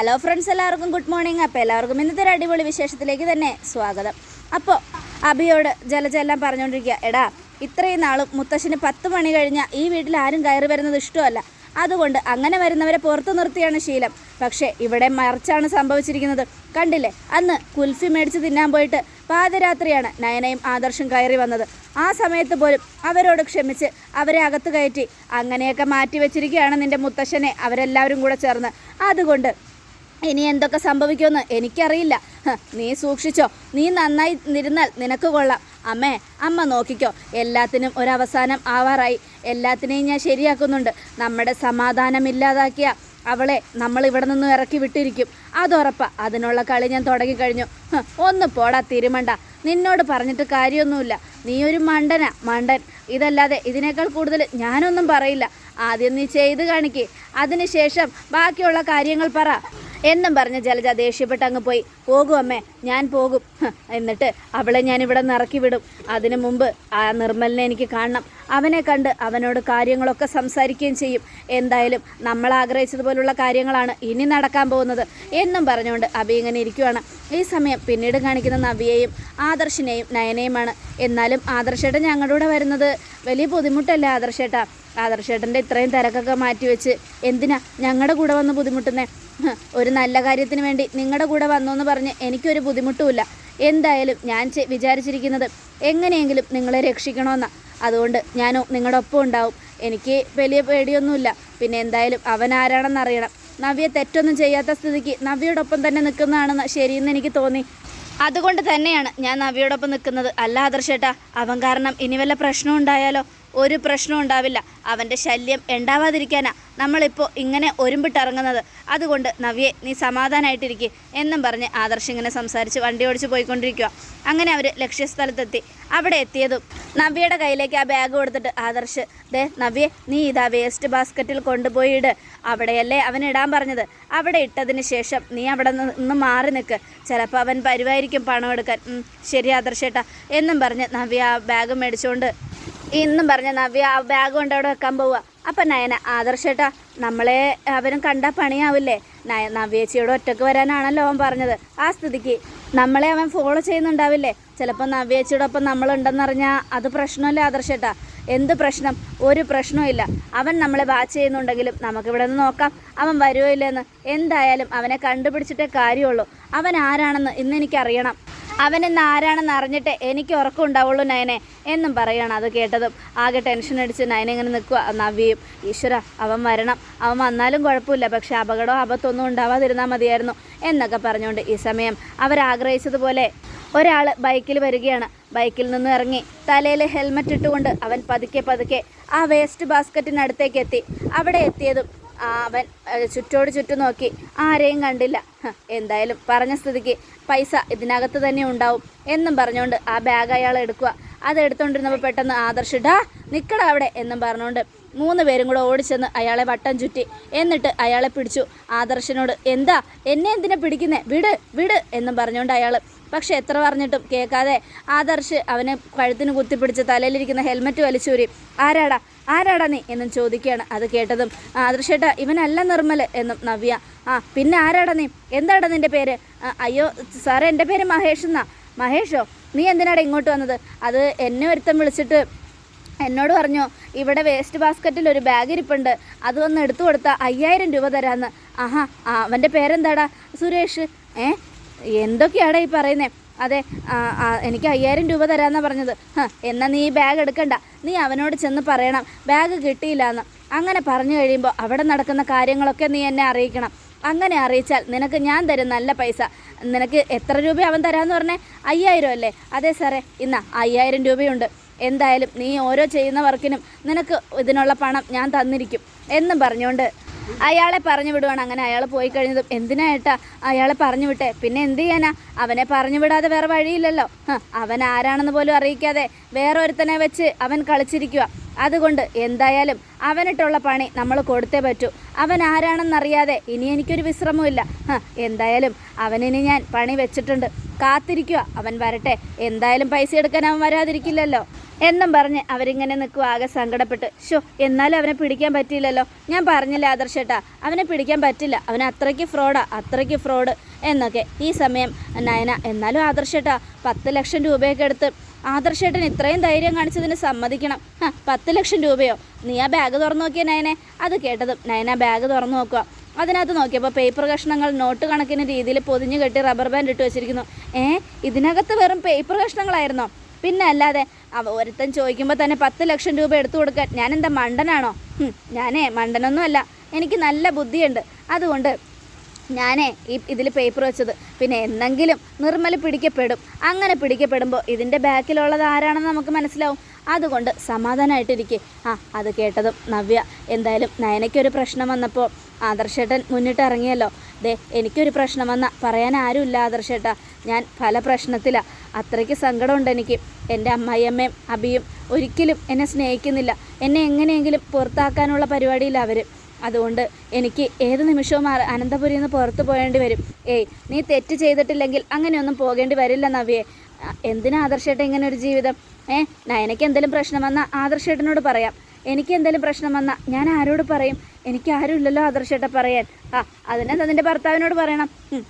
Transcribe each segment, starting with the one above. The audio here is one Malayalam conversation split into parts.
ഹലോ ഫ്രണ്ട്സ് എല്ലാവർക്കും ഗുഡ് മോർണിംഗ് അപ്പോൾ എല്ലാവർക്കും ഇന്നത്തെ ഒരു അടിപൊളി വിശേഷത്തിലേക്ക് തന്നെ സ്വാഗതം. അപ്പോൾ അഭിയോട് ജലജെല്ലാം പറഞ്ഞുകൊണ്ടിരിക്കുക എടാ ഇത്രയും നാളും മുത്തശ്ശന് പത്ത് മണി കഴിഞ്ഞാൽ ഈ വീട്ടിൽ ആരും കയറി വരുന്നത് ഇഷ്ടമല്ല. അതുകൊണ്ട് അങ്ങനെ വരുന്നവരെ പുറത്തു നിർത്തിയാണ് ശീലം. പക്ഷേ ഇവിടെ മറിച്ചാണ് സംഭവിച്ചിരിക്കുന്നത്. കണ്ടില്ലേ? അന്ന് കുൽഫി മേടിച്ച് തിന്നാൻ പോയിട്ട് പാതിരാത്രിയാണ് നയനയും ആദർശം കയറി വന്നത്. ആ സമയത്ത് പോലും അവരോട് ക്ഷമിച്ച് അവരെ അകത്ത് കയറ്റി അങ്ങനെയൊക്കെ മാറ്റി വെച്ചിരിക്കുകയാണ് നിന്റെ മുത്തശ്ശനെ. അവരെല്ലാവരും കൂടെ ചേർന്ന്. അതുകൊണ്ട് ഇനി എന്തൊക്കെ സംഭവിക്കുമെന്ന് എനിക്കറിയില്ല. നീ സൂക്ഷിച്ചോ. നീ നന്നായി ഇരുന്നാൽ നിനക്ക് കൊള്ളാം. അമ്മേ അമ്മ നോക്കിക്കോ. എല്ലാത്തിനും ഒരവസാനം ആവാറായി. എല്ലാത്തിനെയും ഞാൻ ശരിയാക്കുന്നുണ്ട്. നമ്മുടെ സമാധാനം ഇല്ലാതാക്കിയ അവളെ നമ്മൾ ഇവിടെ നിന്ന് ഇറക്കി വിട്ടിരിക്കും. അതുറപ്പാ അതിനുള്ള കളി ഞാൻ തുടങ്ങിക്കഴിഞ്ഞു. കഴിഞ്ഞു ഒന്ന് പോടാ തിരുമണ്ട. നിന്നോട് പറഞ്ഞിട്ട് കാര്യമൊന്നുമില്ല. നീ ഒരു മണ്ടനാ മണ്ടൻ. ഇതല്ലാതെ ഇതിനേക്കാൾ കൂടുതൽ ഞാനൊന്നും പറയില്ല. ആദ്യം നീ ചെയ്ത് കാണിക്കേ. അതിനുശേഷം ബാക്കിയുള്ള കാര്യങ്ങൾ പറ. എന്നും പറഞ്ഞ് ജലജ ദേഷ്യപ്പെട്ട് അങ്ങ് പോയി. പോകും അമ്മേ ഞാൻ പോകും. എന്നിട്ട് അവളെ ഞാൻ ഇവിടെ നിന്ന് ഇറക്കി വിടും. അതിനു മുമ്പ് ആ നിർമ്മലിനെ എനിക്ക് കാണണം. അവനെ കണ്ട് അവനോട് കാര്യങ്ങളൊക്കെ സംസാരിക്കുകയും ചെയ്യും. എന്തായാലും നമ്മൾ ആഗ്രഹിച്ചതുപോലുള്ള കാര്യങ്ങളാണ് ഇനി നടക്കാൻ പോകുന്നത് എന്നും പറഞ്ഞുകൊണ്ട് അബി ഇങ്ങനെ ഇരിക്കുവാണ്. ഈ സമയം പിന്നീട് കാണിക്കുന്ന നവിയെയും ആദർശിനെയും നയനയുമാണ്. എന്നാലും ആദർശേട്ടൻ ഞങ്ങളുടെ കൂടെ വരുന്നത് വലിയ ബുദ്ധിമുട്ടല്ലേ ആദർശേട്ടാ? ആദർശേട്ടന്റെ ഇത്രയും തിരക്കൊക്കെ മാറ്റി വെച്ച് എന്തിനാ ഞങ്ങളുടെ കൂടെ വന്ന് ബുദ്ധിമുട്ടുന്നേ? ഒരു നല്ല കാര്യത്തിന് വേണ്ടി നിങ്ങളുടെ കൂടെ വന്നു എന്ന് പറഞ്ഞ് എനിക്കൊരു ബുദ്ധിമുട്ടുമില്ല. എന്തായാലും ഞാൻ വിചാരിച്ചിരിക്കുന്നത് എങ്ങനെയെങ്കിലും നിങ്ങളെ രക്ഷിക്കണമെന്നാണ് അതുകൊണ്ട് ഞാൻ നിങ്ങളുടെ ഒപ്പം ഉണ്ടാവും. എനിക്ക് വലിയ പേടിയൊന്നുമില്ല. പിന്നെ എന്തായാലും അവൻ ആരാണെന്ന് അറിയണം. നവ്യ തെറ്റൊന്നും ചെയ്യാത്ത സ്ഥിതിക്ക് നവ്യയോടൊപ്പം തന്നെ നിൽക്കുന്നതാണെന്ന് ശരിയെന്ന് എനിക്ക് തോന്നി. അതുകൊണ്ട് തന്നെയാണ് ഞാൻ നവ്യയോടൊപ്പം നിൽക്കുന്നത്. അല്ല ആദർശേട്ടാ അവൻ കാരണം ഇനി വല്ല പ്രശ്നം ഉണ്ടായാലോ? ഒരു പ്രശ്നവും ഉണ്ടാവില്ല. അവന്റെ ശല്യം ഉണ്ടാവാതിരിക്കാനാ നമ്മളിപ്പോൾ ഇങ്ങനെ ഒരുമ്പിട്ടിറങ്ങുന്നത് അതുകൊണ്ട് നവ്യെ നീ സമാധാനമായിട്ടിരിക്കുക എന്നും പറഞ്ഞ് ആദർശ് ഇങ്ങനെ സംസാരിച്ച് വണ്ടി ഓടിച്ച് പോയിക്കൊണ്ടിരിക്കുക അങ്ങനെ അവർ ലക്ഷ്യസ്ഥലത്തെത്തി. അവിടെ എത്തിയതും നവ്യയുടെ കയ്യിലേക്ക് ആ ബാഗ് കൊടുത്തിട്ട് ആദർശ് ദേ നവ്യെ നീ ഇതാ വേസ്റ്റ് ബാസ്ക്കറ്റിൽ കൊണ്ടുപോയിട് അവിടെയല്ലേ അവൻ ഇടാൻ പറഞ്ഞത്. അവിടെ ഇട്ടതിന് ശേഷം നീ അവിടെ നിന്ന് മാറി നിൽക്ക് ചിലപ്പോൾ അവൻ പരുവായിരിക്കും പണം എടുക്കാൻ. ശരി ആദർശേട്ടാ എന്നും പറഞ്ഞ് നവ്യ ആ ബാഗ് മേടിച്ചുകൊണ്ട് ഇന്നും പറഞ്ഞ നവ്യ ആ ബാഗ് കൊണ്ട് അവിടെ വെക്കാൻ പോവുക അപ്പം നയന ആദർശേട്ടാ നമ്മളെ അവരും കണ്ട പണിയാവില്ലേ? നയ നവ്യേച്ചിയോട് ഒറ്റയ്ക്ക് വരാനാണല്ലോ അവൻ പറഞ്ഞത്. ആ സ്ഥിതിക്ക് നമ്മളെ അവൻ ഫോളോ ചെയ്യുന്നുണ്ടാവില്ലേ? ചിലപ്പോൾ നവ്യേച്ചിയോടൊപ്പം നമ്മളുണ്ടെന്നറിഞ്ഞാൽ അത് പ്രശ്നമല്ലേ ആദർശേട്ടാ? എന്ത് പ്രശ്നം? ഒരു പ്രശ്നവും അവൻ നമ്മളെ വാച്ച് ചെയ്യുന്നുണ്ടെങ്കിലും നമുക്കിവിടെ നിന്ന് നോക്കാം. അവൻ വരുമോ ഇല്ലെന്ന് എന്തായാലും അവനെ കണ്ടുപിടിച്ചിട്ടേ കാര്യമുള്ളൂ. അവൻ ആരാണെന്ന് ഇന്ന് എനിക്കറിയണം. അവൻ ഇന്ന് ആരാണെന്ന് അറിഞ്ഞിട്ട് എനിക്ക് ഉറക്കം ഉണ്ടാവുള്ളൂ നയനെ എന്നും പറയുകയാണ് അത് കേട്ടതും. ആകെ ടെൻഷൻ അടിച്ച് നയന ഇങ്ങനെ നിൽക്കുക. നവ്യയും ഈശ്വര അവൻ വരണം. അവൻ വന്നാലും കുഴപ്പമില്ല. പക്ഷെ അപകടമോ ആപത്തൊന്നും ഉണ്ടാവാതിരുന്നാൽ മതിയായിരുന്നു എന്നൊക്കെ പറഞ്ഞുകൊണ്ട് ഈ സമയം അവരാഗ്രഹിച്ചതുപോലെ ഒരാൾ ബൈക്കിൽ വരികയാണ്. ബൈക്കിൽ നിന്ന് ഇറങ്ങി തലയിൽ ഹെൽമറ്റ് ഇട്ടുകൊണ്ട് അവൻ പതുക്കെ പതുക്കെ ആ വേസ്റ്റ് ബാസ്ക്കറ്റിനടുത്തേക്ക് എത്തി. അവിടെ എത്തിയതും അവൻ ചുറ്റോട് ചുറ്റും നോക്കി. ആരെയും കണ്ടില്ല. എന്തായാലും പറഞ്ഞ സ്ഥിതിക്ക് പൈസ ഇതിനകത്ത് തന്നെ ഉണ്ടാവും എന്നും പറഞ്ഞുകൊണ്ട് ആ ബാഗ് അയാൾ എടുക്കുക അത് എടുത്തുകൊണ്ടിരുന്നപ്പോൾ പെട്ടെന്ന് ആദർശ് നിൽക്കടാ അവിടെ എന്നും പറഞ്ഞുകൊണ്ട് മൂന്ന് പേരും കൂടെ ഓടിച്ചെന്ന് അയാളെ വട്ടം ചുറ്റി. എന്നിട്ട് അയാളെ പിടിച്ചു. ആദർശനോട് എന്താ? എന്നെ എന്തിനെ പിടിക്കുന്നേ? വിട് വിട് എന്നും പറഞ്ഞുകൊണ്ട് അയാൾ പക്ഷെ എത്ര പറഞ്ഞിട്ടും കേൾക്കാതെ ആദർശ് അവനെ കഴുത്തിന് കുത്തിപ്പിടിച്ച് തലയിലിരിക്കുന്ന ഹെൽമെറ്റ് വലിച്ചൂരി. ആരാടാ? ആരാടാ നീ? എന്നും ചോദിക്കുകയാണ് അത് കേട്ടതും. ആദർശേട്ടാ ഇവനല്ല നിർമ്മൽ എന്നും നവ്യ. ആ പിന്നെ ആരാടാ നീ? എന്താടാ നിന്റെ പേര്? അയ്യോ സാറേ എന്റെ പേര് മഹേഷ് എന്നാ. മഹേഷോ നീ എന്തിനാണ് ഇങ്ങോട്ട് വന്നത്? അത് എന്നെ ഒരുത്തം വിളിച്ചിട്ട് എന്നോട് പറഞ്ഞു ഇവിടെ വേസ്റ്റ് ബാസ്ക്കറ്റിൽ ഒരു ബാഗ് ഇരിപ്പുണ്ട്. അത് വന്ന് എടുത്തു കൊടുത്താൽ അയ്യായിരം രൂപ തരാമെന്ന് ആഹാ അവന്റെ പേരെന്താടാ? സുരേഷ്. ഏ? എന്തൊക്കെയാടാ ഈ പറയുന്നത് അതെ എനിക്ക് അയ്യായിരം രൂപ തരാമെന്നാണ് പറഞ്ഞത്. എന്നാൽ നീ ഈ ബാഗ് എടുക്കണ്ട. നീ അവനോട് ചെന്ന് പറയണം. ബാഗ് കിട്ടിയില്ല എന്ന് അങ്ങനെ പറഞ്ഞു കഴിയുമ്പോൾ അവിടെ നടക്കുന്ന കാര്യങ്ങളൊക്കെ നീ എന്നെ അറിയിക്കണം. അങ്ങനെ അറിയിച്ചാൽ നിനക്ക് ഞാൻ തരും നല്ല പൈസ. നിനക്ക് എത്ര രൂപ അവൻ തരാമെന്ന് പറഞ്ഞേ? അയ്യായിരം അല്ലേ? അതെ സാറേ ഇന്നാ അയ്യായിരം രൂപയുണ്ട്. എന്തായാലും നീ ഓരോ ചെയ്യുന്ന വർക്കിനും നിനക്ക് ഇതിനുള്ള പണം ഞാൻ തന്നിരിക്കും എന്നും പറഞ്ഞുകൊണ്ട് അയാളെ പറഞ്ഞു വിടുവാണ്. അങ്ങനെ അയാൾ പോയി കഴിഞ്ഞതും എന്തിനായിട്ടാ അയാളെ പറഞ്ഞു വിട്ടെ? പിന്നെ എന്ത് ചെയ്യാനാ? അവനെ പറഞ്ഞു വിടാതെ വേറെ വഴിയില്ലല്ലോ. അവൻ ആരാണെന്ന് പോലും അറിയിക്കാതെ വേറെ ഒരുത്തനെ വെച്ച് അവൻ കളിച്ചിരിക്കുക അതുകൊണ്ട് എന്തായാലും അവനിട്ടുള്ള പണി നമ്മൾ കൊടുത്തേ പറ്റൂ. അവൻ ആരാണെന്നറിയാതെ ഇനി എനിക്കൊരു വിശ്രമമില്ല എന്തായാലും അവനിനി ഞാൻ പണി വെച്ചിട്ടുണ്ട്. കാത്തിരിക്കുക അവൻ വരട്ടെ. എന്തായാലും പൈസ എടുക്കാൻ അവൻ വരാതിരിക്കില്ലല്ലോ. എന്നും പറഞ്ഞ് അവരിങ്ങനെ നിൽക്കുക ആകെ സങ്കടപ്പെട്ട്. ഷോ എന്നാലും അവനെ പിടിക്കാൻ പറ്റിയില്ലല്ലോ. ഞാൻ പറഞ്ഞില്ല ആദർശേട്ടാ അവനെ പിടിക്കാൻ പറ്റില്ല. അവൻ അത്രയ്ക്ക് ഫ്രോഡാ അത്രയ്ക്ക് ഫ്രോഡ് എന്നൊക്കെ. ഈ സമയം നയന എന്നാലും ആദർശേട്ടാ പത്ത് ലക്ഷം രൂപയൊക്കെ എടുത്ത് ആദർശേട്ടൻ ഇത്രയും ധൈര്യം കാണിച്ചതിന് സമ്മതിക്കണം. പത്ത് ലക്ഷം രൂപയോ? നീ ആ ബാഗ് തുറന്നു നോക്കിയ നയനെ. അത് കേട്ടതും നയന ബാഗ് തുറന്നു നോക്കുക. അതിനകത്ത് നോക്കിയപ്പോൾ പേപ്പർ കഷ്ണങ്ങൾ നോട്ട് കണക്കിന് രീതിയിൽ പൊതിഞ്ഞു കെട്ടി റബ്ബർ ബാൻഡ് ഇട്ട് വെച്ചിരിക്കുന്നു. ഏ ഇതിനകത്ത് വെറും പേപ്പർ കഷ്ണങ്ങളായിരുന്നോ? പിന്നെ അല്ലാതെ അവ ഒരുത്തൻ ചോദിക്കുമ്പോൾ തന്നെ പത്ത് ലക്ഷം രൂപ എടുത്തു കൊടുക്കാൻ ഞാൻ എന്താ മണ്ടനാണോ ഞാനേ മണ്ടനൊന്നും അല്ല എനിക്ക് നല്ല ബുദ്ധിയുണ്ട്. അതുകൊണ്ട് ഞാനേ ഈ ഇതിൽ പേപ്പർ വെച്ചത്. പിന്നെ എന്തെങ്കിലും നിർമ്മൽ പിടിക്കപ്പെടും. അങ്ങനെ പിടിക്കപ്പെടുമ്പോൾ ഇതിന്റെ ബാക്കിലുള്ളത് ആരാണെന്ന് നമുക്ക് മനസ്സിലാവും. അതുകൊണ്ട് സമാധാനമായിട്ടിരിക്കെ ആ അത് കേട്ടതും നവ്യ. എന്തായാലും നയനയ്ക്കൊരു പ്രശ്നം വന്നപ്പോൾ ആദർശേട്ടൻ മുന്നിട്ട് ഇറങ്ങിയല്ലോ. ദേ എനിക്കൊരു പ്രശ്നം വന്ന പറയാൻ ആരുമില്ല ആദർശേട്ടാ. ഞാൻ പല പ്രശ്നത്തിലാണ് അത്രയ്ക്ക് സങ്കടമുണ്ട് എനിക്ക്. എന്റെ അമ്മായിയമ്മയും അബിയും ഒരിക്കലും എന്നെ സ്നേഹിക്കുന്നില്ല. എന്നെ എങ്ങനെയെങ്കിലും പുറത്താക്കാനുള്ള പരിപാടിയിൽ അവർ അതുകൊണ്ട് എനിക്ക് ഏത് നിമിഷവും അനന്തപുരിയിൽ നിന്ന് പുറത്തു പോകേണ്ടി വരും. ഏയ് നീ തെറ്റ് ചെയ്തിട്ടില്ലെങ്കിൽ അങ്ങനെയൊന്നും പോകേണ്ടി വരില്ല നവ്യേ. എന്തിനാ ആദർശേട്ടൻ ഇങ്ങനെ ഒരു ജീവിതം? ഏ നയനയ്ക്ക് എന്തെങ്കിലും പ്രശ്നം വന്നാൽ ആദർശേട്ടനോട് പറയാം. എനിക്ക് എന്തെങ്കിലും പ്രശ്നം വന്നാൽ ഞാൻ ആരോട് പറയും? എനിക്ക് ആരും ഇല്ലല്ലോ ആദർശേട്ട പറയാൻ. ആ അതിനെന്താ നിന്റെ ഭർത്താവിനോട് പറയണം?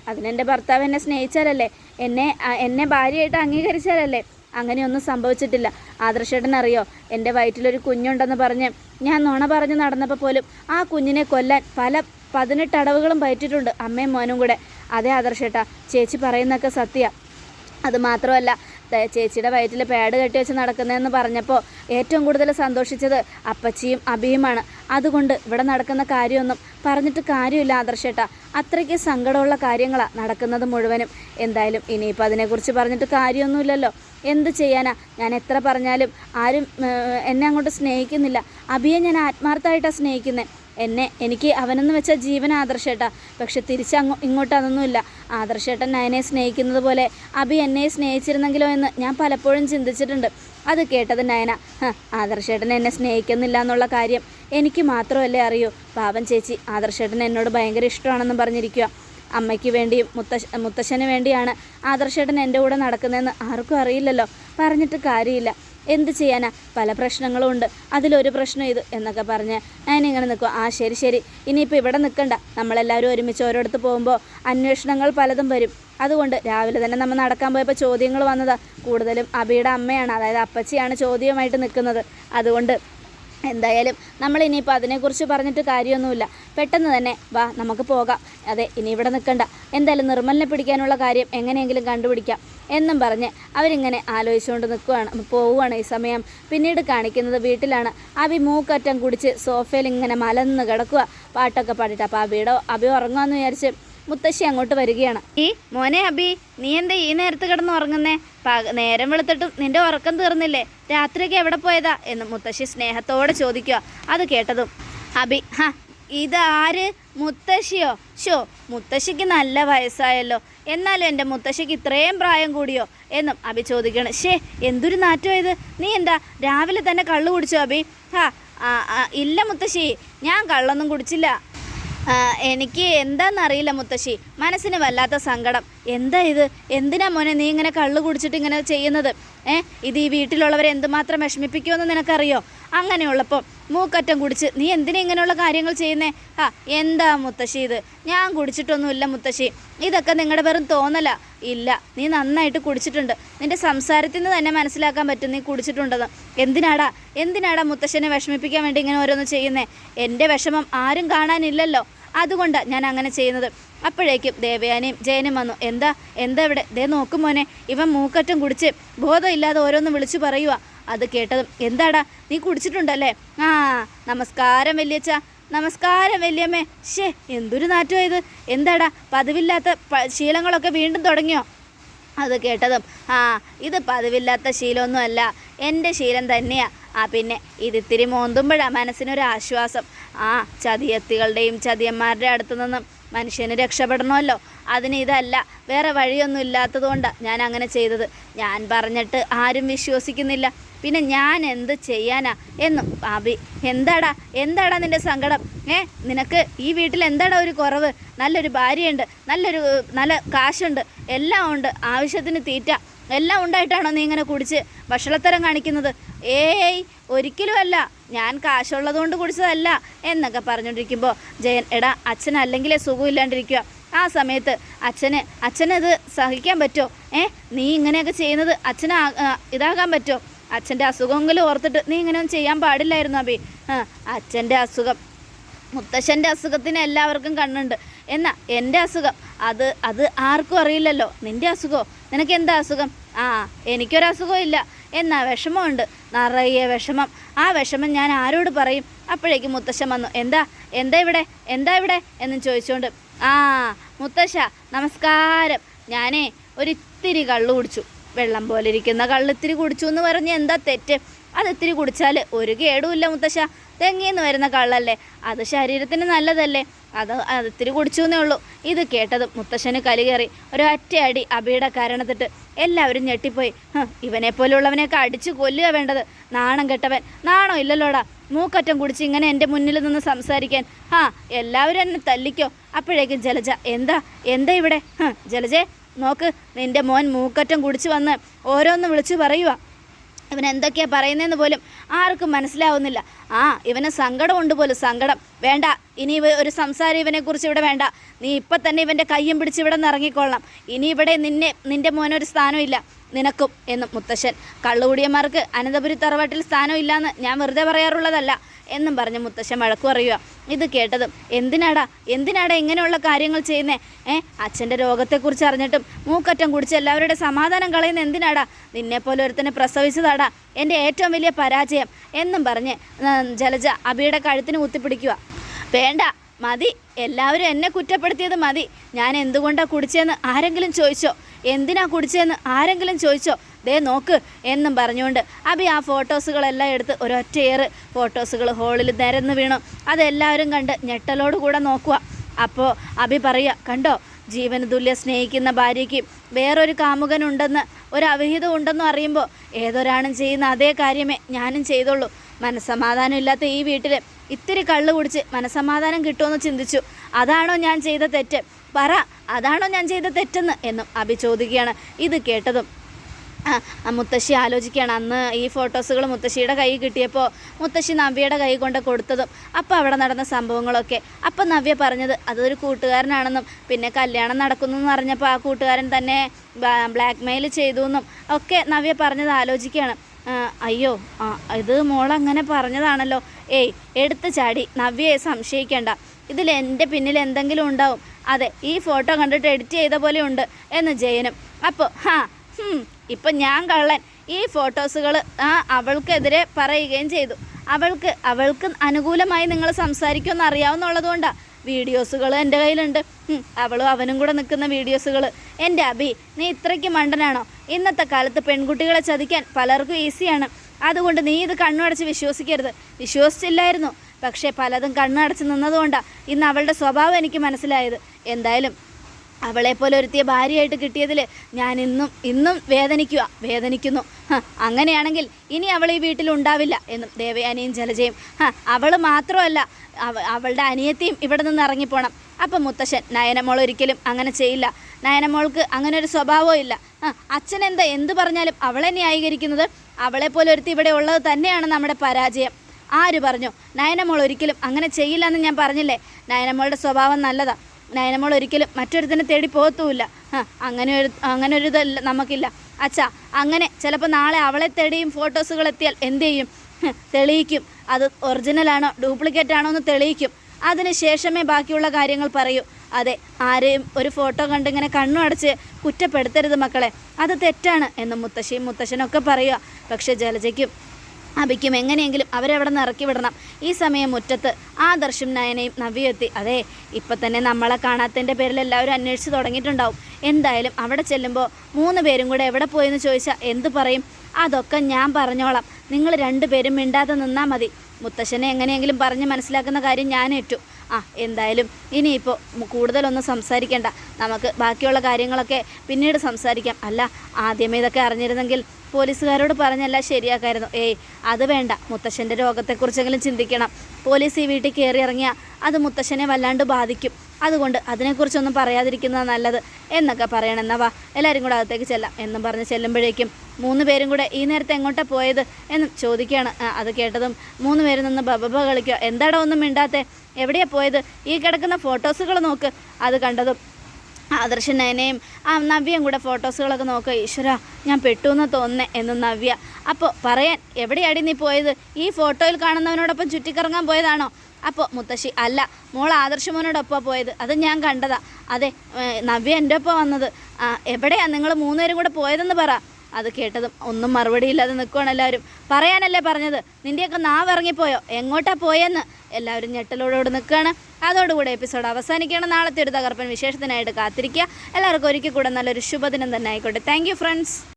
അതിനെന്റെ ഭർത്താവ് എന്നെ സ്നേഹിച്ചാലല്ലേ? എന്നെ എന്നെ ഭാര്യയായിട്ട് അംഗീകരിച്ചാലല്ലേ? അങ്ങനെയൊന്നും സംഭവിച്ചിട്ടില്ല. ആദർശേട്ടൻ അറിയോ എന്റെ വയറ്റിലൊരു കുഞ്ഞുണ്ടെന്ന് പറഞ്ഞ് ഞാൻ നുണ പറഞ്ഞ് നടന്നപ്പോൾ പോലും ആ കുഞ്ഞിനെ കൊല്ലാൻ പല പതിനെട്ട് അടവുകളും അമ്മയും മോനും കൂടെ. അതേ ആദർശേട്ടാ ചേച്ചി പറയുന്നൊക്കെ സത്യ. അത് മാത്രമല്ല ചേച്ചിയുടെ വയറ്റിൽ പാഡ് കെട്ടി വെച്ച് നടക്കുന്നതെന്ന് പറഞ്ഞപ്പോൾ ഏറ്റവും കൂടുതൽ സന്തോഷിച്ചത് അപ്പച്ചിയും അബിയുമാണ്. അതുകൊണ്ട് ഇവിടെ നടക്കുന്ന കാര്യമൊന്നും പറഞ്ഞിട്ട് കാര്യമില്ല ആദർശേട്ടാ. അത്രയ്ക്ക് സങ്കടമുള്ള കാര്യങ്ങളാണ് നടക്കുന്നത് മുഴുവനും. എന്തായാലും ഇനിയിപ്പോൾ അതിനെക്കുറിച്ച് പറഞ്ഞിട്ട് കാര്യമൊന്നുമില്ലല്ലോ. എന്ത് ചെയ്യാനാ? ഞാൻ എത്ര പറഞ്ഞാലും ആരും എന്നെ അങ്ങോട്ട് സ്നേഹിക്കുന്നില്ല. അബിയെ ഞാൻ ആത്മാർത്ഥമായിട്ടാണ് സ്നേഹിക്കുന്നത് എന്നെ എനിക്ക് അവനെന്ന് വെച്ച ജീവൻ ആദർശേട്ടാ. പക്ഷെ തിരിച്ച് അങ്ങോ ഇങ്ങോട്ട് അതൊന്നുമില്ല. ആദർശേട്ടൻ നയനെ സ്നേഹിക്കുന്നത് പോലെ അബി എന്നെ സ്നേഹിച്ചിരുന്നെങ്കിലോ എന്ന് ഞാൻ പലപ്പോഴും ചിന്തിച്ചിട്ടുണ്ട്. അത് കേട്ടത് നയന. "ഹ, ആദർശേട്ടൻ എന്നെ സ്നേഹിക്കുന്നില്ല എന്നുള്ള കാര്യം എനിക്ക് മാത്രമല്ലേ അറിയൂ. പാവം ചേച്ചി ആദർശേട്ടൻ എന്നോട് ഭയങ്കര ഇഷ്ടമാണെന്ന് പറഞ്ഞിരിക്കുക അമ്മയ്ക്ക് വേണ്ടിയും മുത്തശ്ശ മുത്തശ്ശന് വേണ്ടിയാണ് ആദർശേട്ടൻ എന്റെ കൂടെ നടക്കുന്നതെന്ന് ആർക്കും അറിയില്ലല്ലോ. പറഞ്ഞിട്ട് കാര്യമില്ല. എന്ത് ചെയ്യാനാ? പല പ്രശ്നങ്ങളും ഉണ്ട് അതിലൊരു പ്രശ്നം ഇത് എന്നൊക്കെ പറഞ്ഞ് ഞാൻ ഇങ്ങനെ നിൽക്കും ആ ശരി ശരി. ഇനിയിപ്പോൾ ഇവിടെ നിൽക്കണ്ട. നമ്മളെല്ലാവരും ഒരുമിച്ച് ഓരോടത്ത് പോകുമ്പോൾ അന്വേഷണങ്ങൾ പലതും വരും. അതുകൊണ്ട് രാവിലെ തന്നെ നമ്മൾ നടക്കാൻ പോയപ്പോൾ ചോദ്യങ്ങൾ വന്നതാ. കൂടുതലും അബിയുടെ അമ്മയാണ് അതായത് അപ്പച്ചിയാണ് ചോദ്യവുമായിട്ട് നിൽക്കുന്നത്. അതുകൊണ്ട് എന്തായാലും നമ്മൾ ഇനിയിപ്പോൾ അതിനെക്കുറിച്ച് പറഞ്ഞിട്ട് കാര്യമൊന്നുമില്ല. പെട്ടെന്ന് തന്നെ വാ നമുക്ക് പോകാം. അതെ ഇനി ഇവിടെ നിൽക്കണ്ട. എന്തായാലും നിർമ്മലിനെ പിടിക്കാനുള്ള കാര്യം എങ്ങനെയെങ്കിലും കണ്ടുപിടിക്കാം. എന്നും പറഞ്ഞ് അവരിങ്ങനെ ആലോചിച്ചുകൊണ്ട് നിൽക്കുകയാണ് പോവുകയാണ് ഈ സമയം. പിന്നീട് കാണിക്കുന്നത് വീട്ടിലാണ്. അബി മൂക്കറ്റം കുടിച്ച് സോഫയിൽ ഇങ്ങനെ മലന്ന് കിടക്കുക പാട്ടൊക്കെ പാടിയിട്ട് അപ്പോൾ അബിയുടെ അബി ഉറങ്ങാമെന്ന് വിചാരിച്ച് മുത്തശ്ശി അങ്ങോട്ട് വരികയാണ്. ഈ മോനെ അബി നീ എന്താ ഈ നേരത്ത് കിടന്ന് ഉറങ്ങുന്നേ? നേരം വെളുത്തിട്ടും നിന്റെ ഉറക്കം തീർന്നില്ലേ? രാത്രിയൊക്കെ എവിടെ പോയതാ? എന്ന് മുത്തശ്ശി സ്നേഹത്തോടെ ചോദിക്കുക അത് കേട്ടതും അബി ഹ ഇതാര് മുത്തശ്ശിയോ? ഷോ മുത്തശ്ശിക്ക് നല്ല വയസ്സായല്ലോ. എന്നാലും എന്റെ മുത്തശ്ശിക്ക് ഇത്രയും പ്രായം കൂടിയോ എന്നും അബി ചോദിക്കണം ഷേ എന്തൊരു നാറ്റോ ഇത്? നീ എന്താ രാവിലെ തന്നെ കള്ളു കുടിച്ചോ അബി? ഹാ ഇല്ല മുത്തശ്ശി ഞാൻ കള്ളൊന്നും കുടിച്ചില്ല. എനിക്ക് എന്താണെന്നറിയില്ല മുത്തശ്ശി മനസ്സിന് വല്ലാത്ത സങ്കടം. എന്താ ഇത്? എന്തിനാ മോനെ നീ ഇങ്ങനെ കള്ളു കുടിച്ചിട്ട് ഇങ്ങനെ ചെയ്യുന്നത്? ഏ? ഇത് ഈ വീട്ടിലുള്ളവരെ എന്തുമാത്രം വിഷമിപ്പിക്കുമെന്ന് നിനക്കറിയോ? അങ്ങനെയുള്ളപ്പോൾ മൂക്കറ്റം കുടിച്ച് നീ എന്തിനാ ഇങ്ങനെയുള്ള കാര്യങ്ങൾ ചെയ്യുന്നേ? ആ എന്താ മുത്തശ്ശി ഇത്? ഞാൻ കുടിച്ചിട്ടൊന്നുമില്ല മുത്തശ്ശി. ഇതൊക്കെ നിങ്ങളുടെ വെറും തോന്നല. ഇല്ല നീ നന്നായിട്ട് കുടിച്ചിട്ടുണ്ട്. നിന്റെ സംസാരത്തിൽ നിന്ന് തന്നെ മനസ്സിലാക്കാൻ പറ്റും നീ കുടിച്ചിട്ടുണ്ടെന്ന്. എന്തിനാടാ? എന്തിനാടാ മുത്തശ്ശനെ വിഷമിപ്പിക്കാൻ വേണ്ടി ഇങ്ങനെ ഓരോന്ന് ചെയ്യുന്നേ? എന്റെ വിഷമം ആരും കാണാനില്ലല്ലോ. അതുകൊണ്ടാണ് ഞാൻ അങ്ങനെ ചെയ്യുന്നത്. അപ്പോഴേക്കും ദേവയാനിയും ജയനും വന്നു. എന്താ എന്താ ഇവിടെ? ദേ നോക്കും മോനെ ഇവൻ മൂക്കറ്റം കുടിച്ച് ബോധമില്ലാതെ ഓരോന്ന് വിളിച്ചു പറയുക അത് കേട്ടതും എന്താടാ നീ കുടിച്ചിട്ടുണ്ടല്ലേ? ആ നമസ്കാരം വല്യച്ച നമസ്കാരം വല്യമ്മേ. ഷേ എന്തൊരു നാറ്റോ ഇത്? എന്താടാ പതിവില്ലാത്ത ശീലങ്ങളൊക്കെ വീണ്ടും തുടങ്ങിയോ? അത് കേട്ടതും ആ ഇത് പതിവില്ലാത്ത ശീലമൊന്നും അല്ല എന്റെ ശീലം തന്നെയാ. ആ പിന്നെ ഇതിത്തിരി മോന്തുമ്പോഴാണ് മനസ്സിനൊരാശ്വാസം. ആ ചതിയത്തികളുടെയും ചതിയന്മാരുടെ അടുത്തു നിന്നും മനുഷ്യന് രക്ഷപ്പെടണമല്ലോ. അതിന് ഇതല്ല. വേറെ വഴിയൊന്നും ഇല്ലാത്തതുകൊണ്ടാണ് ഞാൻ അങ്ങനെ ചെയ്തത്. ഞാൻ പറഞ്ഞിട്ട് ആരും വിശ്വസിക്കുന്നില്ല. പിന്നെ ഞാൻ എന്ത് ചെയ്യാനാ? എന്നും അബി എന്താടാ? എന്താടാ നിന്റെ സങ്കടം? ഏ നിനക്ക് ഈ വീട്ടിൽ എന്താടാ ഒരു കുറവ്? നല്ലൊരു ഭാര്യയുണ്ട്. നല്ലൊരു നല്ല കാശുണ്ട്. എല്ലാം ഉണ്ട്. ആവശ്യത്തിന് തീറ്റ. എല്ലാം ഉണ്ടായിട്ടാണോ നീ ഇങ്ങനെ കുടിച്ച് ഭക്ഷണത്തരം കാണിക്കുന്നത്? ഏയ് ഒരിക്കലുമല്ല ഞാൻ കാശുള്ളത് കൊണ്ട് കുടിച്ചതല്ല എന്നൊക്കെ പറഞ്ഞുകൊണ്ടിരിക്കുമ്പോൾ ജയൻ എടാ അച്ഛൻ അല്ലെങ്കിലേ സുഖമില്ലാണ്ടിരിക്കുക ആ സമയത്ത് അച്ഛന് അച്ഛനത് സഹിക്കാൻ പറ്റുമോ? ഏ നീ ഇങ്ങനെയൊക്കെ ചെയ്യുന്നത് അച്ഛന് ഇതാകാൻ പറ്റുമോ? അച്ഛന്റെ അസുഖമെങ്കിലും ഓർത്തിട്ട് നീ ഇങ്ങനെയൊന്നും ചെയ്യാൻ പാടില്ലായിരുന്നു അബി ആ അച്ഛന്റെ അസുഖം. മുത്തശ്ശന്റെ അസുഖത്തിന് എല്ലാവർക്കും കണ്ണുണ്ട്. എന്നാ എന്റെ അസുഖം. അത് അത് ആർക്കും അറിയില്ലല്ലോ. നിന്റെ അസുഖമോ നിനക്ക് എന്താ അസുഖം? ആ എനിക്കൊരസുഖവും ഇല്ല എന്നാ വിഷമമുണ്ട്. നിറയെ വിഷമം. ആ വിഷമം ഞാൻ ആരോട് പറയും? അപ്പോഴേക്കും മുത്തശ്ശൻ വന്നു. എന്താ? എന്താ ഇവിടെ? എന്താ ഇവിടെ? എന്ന് ചോദിച്ചുകൊണ്ട് ആ മുത്തശ്ശ നമസ്കാരം. ഞാനേ ഒരിത്തിരി കള്ളു കുടിച്ചു. വെള്ളം പോലെ ഇരിക്കുന്ന കള്ളിത്തിരി കുടിച്ചു എന്ന് പറഞ്ഞ് എന്താ തെറ്റ്? അത് ഇത്തിരി കുടിച്ചാൽ ഒരു കേടുമില്ല മുത്തശ്ശ. തെങ്ങിന്ന് വരുന്ന കള്ളല്ലേ? അത് ശരീരത്തിന് നല്ലതല്ലേ? അത് അതിത്തിരി കുടിച്ചു എന്നേ ഉള്ളൂ. ഇത് കേട്ടത് മുത്തശ്ശന് കലി കയറി. ഒരൊറ്റ അടി അബിയുടെ കാരണത്തിട്ട് എല്ലാവരും ഞെട്ടിപ്പോയി. ഇവനെ പോലുള്ളവനെയൊക്കെ അടിച്ചു കൊല്ലുക വേണ്ടത്. നാണം കെട്ടവൻ. നാണോ ഇല്ലല്ലോടാ. മൂക്കറ്റം കുടിച്ച് ഇങ്ങനെ എന്റെ മുന്നിൽ നിന്ന് സംസാരിക്കാൻ. ആ എല്ലാവരും എന്നെ തല്ലിക്കോ. അപ്പോഴേക്കും ജലജ എന്താ? എന്താ ഇവിടെ? ജലജേ നോക്ക്. നിന്റെ മോൻ മൂക്കറ്റം കുടിച്ച് വന്ന് ഓരോന്ന് വിളിച്ചു പറയുക ഇവൻ എന്തൊക്കെയാ പറയുന്നതെന്ന് പോലും ആർക്കും മനസ്സിലാവുന്നില്ല. ആ ഇവന് സങ്കടമുണ്ട് പോലും സങ്കടം. വേണ്ട ഇനി ഒരു സംസാരം ഇവനെക്കുറിച്ച് ഇവിടെ വേണ്ട. നീ ഇപ്പം തന്നെ ഇവന്റെ കയ്യും പിടിച്ച് ഇവിടെ നിന്ന് ഇറങ്ങിക്കൊള്ളണം. ഇനി ഇവിടെ നിന്നെ നിന്റെ മോനൊരു സ്ഥാനമില്ല നിനക്കും എന്നും മുത്തശ്ശൻ. കള്ളുകൂടിയന്മാർക്ക് അനന്തപുരി തറവാട്ടിൽ സ്ഥാനമില്ലാന്ന് ഞാൻ വെറുതെ പറയാറുള്ളതല്ല. എന്നും പറഞ്ഞ് മുത്തശ്ശൻ വഴക്കു പറയുക ഇത് കേട്ടതും എന്തിനാടാ? എന്തിനാടാ ഇങ്ങനെയുള്ള കാര്യങ്ങൾ ചെയ്യുന്നേ? ഏ? അച്ഛന്റെ രോഗത്തെക്കുറിച്ച് അറിഞ്ഞിട്ടും മൂക്കറ്റം കുടിച്ച് എല്ലാവരുടെ സമാധാനം കളയുന്ന എന്തിനാടാ? നിന്നെപ്പോലെ ഒരുത്തനെ പ്രസവിച്ചതാടാ. എന്റെ ഏറ്റവും വലിയ പരാജയം എന്നും പറഞ്ഞ് ജലജ അബിയുടെ കഴുത്തിന് കുത്തിപ്പിടിക്കുക വേണ്ട മതി എല്ലാവരും എന്നെ കുറ്റപ്പെടുത്തിയത് മതി. ഞാൻ എന്തുകൊണ്ടാണ് കുടിച്ചതെന്ന് ആരെങ്കിലും ചോദിച്ചോ? എന്തിനാ കുടിച്ചതെന്ന് ആരെങ്കിലും ചോദിച്ചോ? ദേ നോക്ക് എന്നും പറഞ്ഞുകൊണ്ട് അബി ആ ഫോട്ടോസുകളെല്ലാം എടുത്ത് ഒരൊറ്റ ഏറ് ഫോട്ടോസുകൾ ഹോളിൽ നിരന്ന് വീണു. അതെല്ലാവരും കണ്ട് ഞെട്ടലോടുകൂടെ നോക്കുക അപ്പോൾ അബി പറയുക കണ്ടോ? ജീവന് തുല്യ സ്നേഹിക്കുന്ന ഭാര്യയ്ക്ക് വേറൊരു കാമുകനുണ്ടെന്ന് ഒരു അവിഹിതം ഉണ്ടെന്നും അറിയുമ്പോൾ ഏതൊരാണും ചെയ്യുന്ന അതേ കാര്യമേ ഞാനും ചെയ്തുള്ളൂ. മനസ്സമാധാനം ഇല്ലാത്ത ഈ വീട്ടിൽ ഇത്തിരി കള്ളു കുടിച്ച് മനസ്സമാധാനം കിട്ടുമെന്ന് ചിന്തിച്ചു. അതാണോ ഞാൻ ചെയ്ത തെറ്റ്? പറ അതാണോ ഞാൻ ചെയ്ത തെറ്റെന്ന് എന്നും അഭി ചോദിക്കുകയാണ്. ഇത് കേട്ടതും മുത്തശ്ശി ആലോചിക്കുകയാണ്. അന്ന് ഈ ഫോട്ടോസുകൾ മുത്തശ്ശിയുടെ കൈ കിട്ടിയപ്പോൾ മുത്തശ്ശി നവ്യയുടെ കൈ കൊണ്ട് കൊടുത്തതും അപ്പോൾ അവിടെ നടന്ന സംഭവങ്ങളൊക്കെ. അപ്പം നവ്യ പറഞ്ഞത് അതൊരു കൂട്ടുകാരനാണെന്നും പിന്നെ കല്യാണം നടക്കുന്നു എന്ന് പറഞ്ഞപ്പോൾ ആ കൂട്ടുകാരൻ തന്നെ ബ്ലാക്ക് മെയിൽ ചെയ്തു എന്നും ഒക്കെ നവ്യ പറഞ്ഞത് ആലോചിക്കുകയാണ്. അയ്യോ ഇത് മോളങ്ങനെ പറഞ്ഞതാണല്ലോ. ഏയ് എടുത്ത് ചാടി. നവ്യയെ സംശയിക്കേണ്ട. ഇതിൽ എന്റെ പിന്നിൽ എന്തെങ്കിലും ഉണ്ടാവും. അതെ ഈ ഫോട്ടോ കണ്ടിട്ട് എഡിറ്റ് ചെയ്ത പോലെ ഉണ്ട് എന്ന് ജയനും. അപ്പോൾ ഹാ ഇപ്പം ഞാൻ കള്ളൻ. ഈ ഫോട്ടോസുകൾ ആ അവൾക്കെതിരെ പറയുകയും ചെയ്തു. അവൾക്ക് അവൾക്ക് അനുകൂലമായി നിങ്ങൾ സംസാരിക്കുമെന്ന് അറിയാവുന്നുള്ളത് കൊണ്ടാണ് വീഡിയോസുകൾ എന്റെ കയ്യിലുണ്ട്. അവളും അവനും കൂടെ നിൽക്കുന്ന വീഡിയോസുകൾ. എന്റെ അബി നീ ഇത്രയ്ക്ക് മണ്ടനാണോ? ഇന്നത്തെ കാലത്ത് പെൺകുട്ടികളെ ചതിക്കാൻ പലർക്കും ഈസിയാണ്. അതുകൊണ്ട് നീ ഇത് കണ്ണടച്ച് വിശ്വസിക്കരുത്. വിശ്വസിച്ചില്ലായിരുന്നു. പക്ഷേ പലതും കണ്ണടച്ച് നിന്നതുകൊണ്ടാണ് ഇന്ന് അവളുടെ സ്വഭാവം എനിക്ക് മനസ്സിലായത്. എന്തായാലും അവളെപ്പോലെ ഒരുത്തിയ ഭാര്യയായിട്ട് കിട്ടിയതിൽ ഞാൻ ഇന്നും ഇന്നും വേദനിക്കുക വേദനിക്കുന്നു. അങ്ങനെയാണെങ്കിൽ ഇനി അവൾ ഈ വീട്ടിൽ ഉണ്ടാവില്ല എന്നും ദേവയാനിയും ജലജയും. അവൾ മാത്രമല്ല അവളുടെ അനിയത്തിയും ഇവിടെ നിന്ന് ഇറങ്ങിപ്പോണം. അപ്പം മുത്തശ്ശൻ നയനമോൾ ഒരിക്കലും അങ്ങനെ ചെയ്യില്ല. നയനമോൾക്ക് അങ്ങനെ ഒരു സ്വഭാവവും ഇല്ല. അച്ഛൻ എന്താ എന്ത് പറഞ്ഞാലും അവളെ ന്യായീകരിക്കുന്നത്? അവളെ പോലെ ഒരുത്തി ഇവിടെ ഉള്ളത് തന്നെയാണ് നമ്മുടെ പരാജയം. ആര് പറഞ്ഞു നയനമോൾ ഒരിക്കലും അങ്ങനെ ചെയ്യില്ല എന്ന് ഞാൻ പറഞ്ഞില്ലേ? നയനമോളുടെ സ്വഭാവം നല്ലതാ. നയനമോൾ ഒരിക്കലും മറ്റൊരുത്തിനെ തേടി പോകത്തുമില്ല. അങ്ങനെ ഒരു അങ്ങനെ ഒരു നമുക്കില്ല. അച്ഛാ അങ്ങനെ ചിലപ്പോൾ നാളെ അവളെ തേടിയും ഫോട്ടോസുകൾ എത്തിയാൽ എന്ത് ചെയ്യും? തെളിയിക്കും. അത് ഒറിജിനലാണോ ഡ്യൂപ്ലിക്കേറ്റ് ആണോ എന്ന് തെളിയിക്കും. അതിന് ശേഷമേ ബാക്കിയുള്ള കാര്യങ്ങൾ പറയൂ. അതെ ആരെയും ഒരു ഫോട്ടോ കണ്ടിങ്ങനെ കണ്ണു അടച്ച് കുറ്റപ്പെടുത്തരുത് മക്കളെ. അത് തെറ്റാണ് എന്ന് മുത്തശ്ശിയും മുത്തശ്ശനൊക്കെ പറയുക പക്ഷേ ജലജയ്ക്കും അബിക്കും എങ്ങനെയെങ്കിലും അവരവിടെ നിന്ന് ഇറക്കി വിടണം. ഈ സമയം മുറ്റത്ത് ആദർശും നയനയും നവ്യെത്തി അതെ ഇപ്പം തന്നെ നമ്മളെ കാണാത്തതിന്റെ പേരിൽ എല്ലാവരും അന്വേഷിച്ച് തുടങ്ങിയിട്ടുണ്ടാവും. എന്തായാലും അവിടെ ചെല്ലുമ്പോൾ മൂന്ന് പേരും കൂടെ എവിടെ പോയെന്ന് ചോദിച്ചാൽ എന്ത് പറയും? അതൊക്കെ ഞാൻ പറഞ്ഞോളാം. നിങ്ങൾ രണ്ടുപേരും മിണ്ടാതെ നിന്നാൽ മതി. മുത്തശ്ശനെ എങ്ങനെയെങ്കിലും പറഞ്ഞ് മനസ്സിലാക്കുന്ന കാര്യം ഞാൻ ഏറ്റു. ആ എന്തായാലും ഇനിയിപ്പോൾ കൂടുതലൊന്നും സംസാരിക്കേണ്ട. നമുക്ക് ബാക്കിയുള്ള കാര്യങ്ങളൊക്കെ പിന്നീട് സംസാരിക്കാം. അല്ല ആദ്യമേ ഇതൊക്കെ അറിഞ്ഞിരുന്നെങ്കിൽ പോലീസുകാരോട് പറഞ്ഞല്ല ശരിയാക്കായിരുന്നു. ഏയ് അത് വേണ്ട. മുത്തശ്ശന്റെ രോഗത്തെക്കുറിച്ചെങ്കിലും ചിന്തിക്കണം. പോലീസ് ഈ വീട്ടിൽ കയറി ഇറങ്ങിയാൽ അത് മുത്തശ്ശനെ വല്ലാണ്ട് ബാധിക്കും. അതുകൊണ്ട് അതിനെക്കുറിച്ചൊന്നും പറയാതിരിക്കുന്നത് നല്ലത്. എന്നൊക്കെ പറയണമെന്നാ വാ എല്ലാവരും കൂടെ അകത്തേക്ക് ചെല്ലാം. എന്നും പറഞ്ഞ് ചെല്ലുമ്പോഴേക്കും മൂന്ന് പേരും കൂടെ ഈ നേരത്തെ എങ്ങോട്ടാ പോയത് എന്നും ചോദിക്കുകയാണ്. അത് കേട്ടതും മൂന്ന് പേരും നിന്ന് ബബബ കളിക്കുക. എന്താടാ ഒന്നും മിണ്ടാത്തെ? എവിടെയാ പോയത്? ഈ കിടക്കുന്ന ഫോട്ടോസുകൾ നോക്ക്. അത് കണ്ടതും ആദർശൻ നയനയും ആ നവ്യയും കൂടെ ഫോട്ടോസുകളൊക്കെ നോക്കുക ഈശ്വര ഞാൻ പെട്ടു എന്ന് തോന്നുന്നേ എന്ന് നവ്യ. അപ്പോൾ പറയാൻ എവിടെയാടി നീ പോയത്? ഈ ഫോട്ടോയിൽ കാണുന്നവനോടൊപ്പം ചുറ്റിക്കറങ്ങാൻ പോയതാണോ? അപ്പോൾ മുത്തശ്ശി അല്ല മോൾ ആദർശമോനോടൊപ്പം പോയത്. അത് ഞാൻ കണ്ടതാ. അതെ നവ്യ എന്റെ ഒപ്പം വന്നത്. ആ, എവിടെയാ നിങ്ങൾ മൂന്നുപേരും കൂടെ പോയതെന്ന് പറ. അത് കേട്ടതും ഒന്നും മറുപടിയില്ലാതെ നിൽക്കുകയാണ് എല്ലാവരും. പറയാനല്ലേ പറഞ്ഞത്? നിന്റെയൊക്കെ നാവ് ഇറങ്ങിപ്പോയോ? എങ്ങോട്ടാ പോയെന്ന്? എല്ലാവരും ഞെട്ടലോടോട് നിൽക്കുകയാണ്. അതോടുകൂടെ എപ്പിസോഡ് അവസാനിക്കുകയാണ്. നാളത്തെ ഒരു തകർപ്പൻ വിശേഷത്തിനായിട്ട് കാത്തിരിക്കുക. എല്ലാവർക്കും ഒരിക്കൽ കൂടെ നല്ലൊരു ശുഭദിനം തന്നെ ആയിക്കോട്ടെ. Thank friends